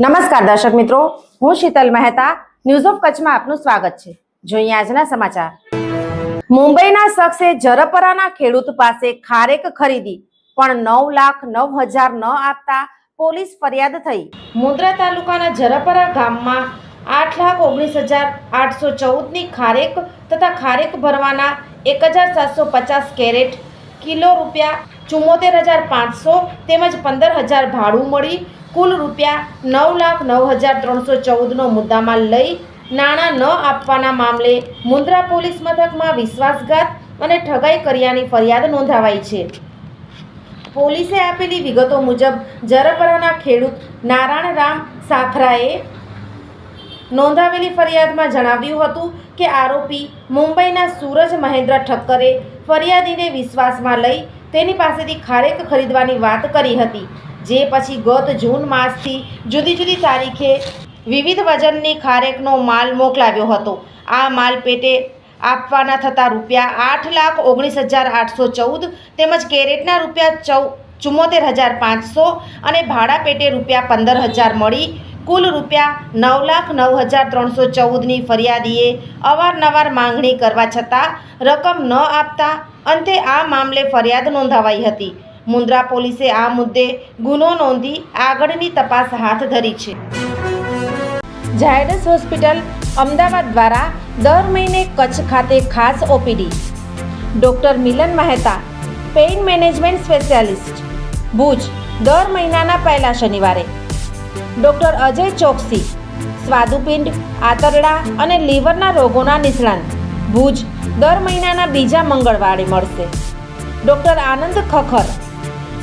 નમસ્કાર દર્શક મિત્રો, હું શીતલ મહેતા ન્યૂઝ ઓફ કચ્છમાં આપનું સ્વાગત છે. જોઈએ આજના સમાચાર. મુંબઈના શખ્સે જરપરાના ખેડૂત પાસે ખારેક ખરીદી, પણ નવ લાખ નવ હજાર ન આપતા પોલીસ ફરિયાદ થઈ. મુન્દ્રા તાલુકાના જરપરા ગામમાં આઠ લાખ ઓગણીસ હજાર આઠસો ચૌદની ખારેક તથા ખારેક ભરવાના એક હજાર સાતસો પચાસ કેરેટ, કિલો રૂપિયા ચુમ્મોતેર હજાર પાંચસો તેમજ પંદર હજાર ભાડું મળી કુલ રૂપિયા નવ લાખ નવ હજાર ત્રણસો ચૌદનો મુદ્દામાં લઈ નાણાં ન આપવાના મામલે મુન્દ્રા પોલીસ મથકમાં વિશ્વાસઘાત અને ઠગાઈ કર્યાની ફરિયાદ નોંધાવાઈ છે. પોલીસે આપેલી વિગતો મુજબ જરપરાના ખેડૂત નારાયણ રામ સાખરાએ નોંધાવેલી ફરિયાદમાં જણાવ્યું હતું કે આરોપી મુંબઈના સૂરજ મહેન્દ્ર ઠક્કરે ફરિયાદીને વિશ્વાસમાં લઈ તેની પાસેથી ખારેક ખરીદવાની વાત કરી હતી. જે પછી ગત જૂન માસથી જુદી જુદી તારીખે વિવિધ વજનની ખારેકનો માલ મોકલાવ્યો હતો. આ માલ પેટે આપવાના થતા રૂપિયા આઠ લાખ ઓગણીસ હજાર આઠસો ચૌદ તેમજ કેરેટના રૂપિયા ચૌ ચુમ્મોતેર હજાર પાંચસો અને ભાડા પેટે રૂપિયા પંદર હજાર મળી. કુલ રૂપિયા નવ લાખ નવ હજાર ત્રણસો ચૌદની ફરિયાદીએ અવારનવાર માંગણી કરવા છતાં રકમ ન આપતા અંતે આ મામલે ફરિયાદ નોંધાવાઈ હતી. મુન્દ્રા પોલીસે આ મુદ્દે ગુનો નોંધી આગળની તપાસ હાથ ધરી છે. ઝાયડસ હોસ્પિટલ અમદાવાદ દ્વારા દર મહિને કચ્છ ખાતે ખાસ OPD. Doctor Milan Mehta, pain management specialist. Bhuj, દર મહિનાના પહેલા શનિવારે. ડૉક્ટર અજય ચોકસી, સ્વાદુપિંડ, આંતરડા અને લીવરના રોગોના નિષ્ણાંત. ભુજ, દર મહિનાના બીજા મંગળવારે મળશે. Doctor Anand Khakhar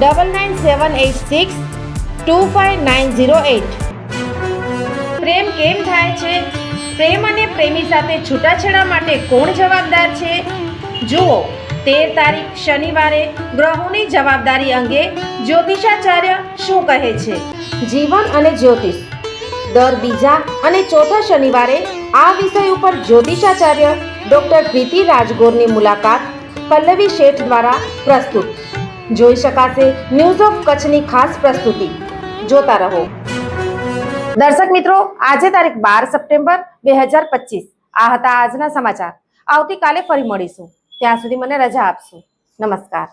Double nine seven eight six two five nine zero eight પ્રેમ કેમ થાય છે? પ્રેમ અને પ્રેમી સાથે છૂટાછેડા માટે કોણ જવાબદાર છે? જુઓ, તેર તારીખ શનિવારે ગ્રહોની જવાબદારી અંગે જ્યોતિષાચાર્ય શું કહે છે? જીવન અને જ્યોતિષ. દર બીજા અને ચોથા શનિવારે આ વિષય ઉપર જ્યોતિષાચાર્ય ડૉક્ટર પ્રીતિ રાજગોરની મુલાકાત પલ્લવી શેઠ દ્વારા પ્રસ્તુત. જોઈ શકાશે ન્યૂઝ ઓફ કચ્છની ખાસ પ્રસ્તુતિ. જોતા રહો. દર્શક મિત્રો, આજે તારીખ બાર સપ્ટેમ્બર બે હજાર પચીસ. આ હતા આજના સમાચાર. આવતીકાલે ફરી મળીશું. ત્યાં સુધી મને રજા આપશો. નમસ્કાર.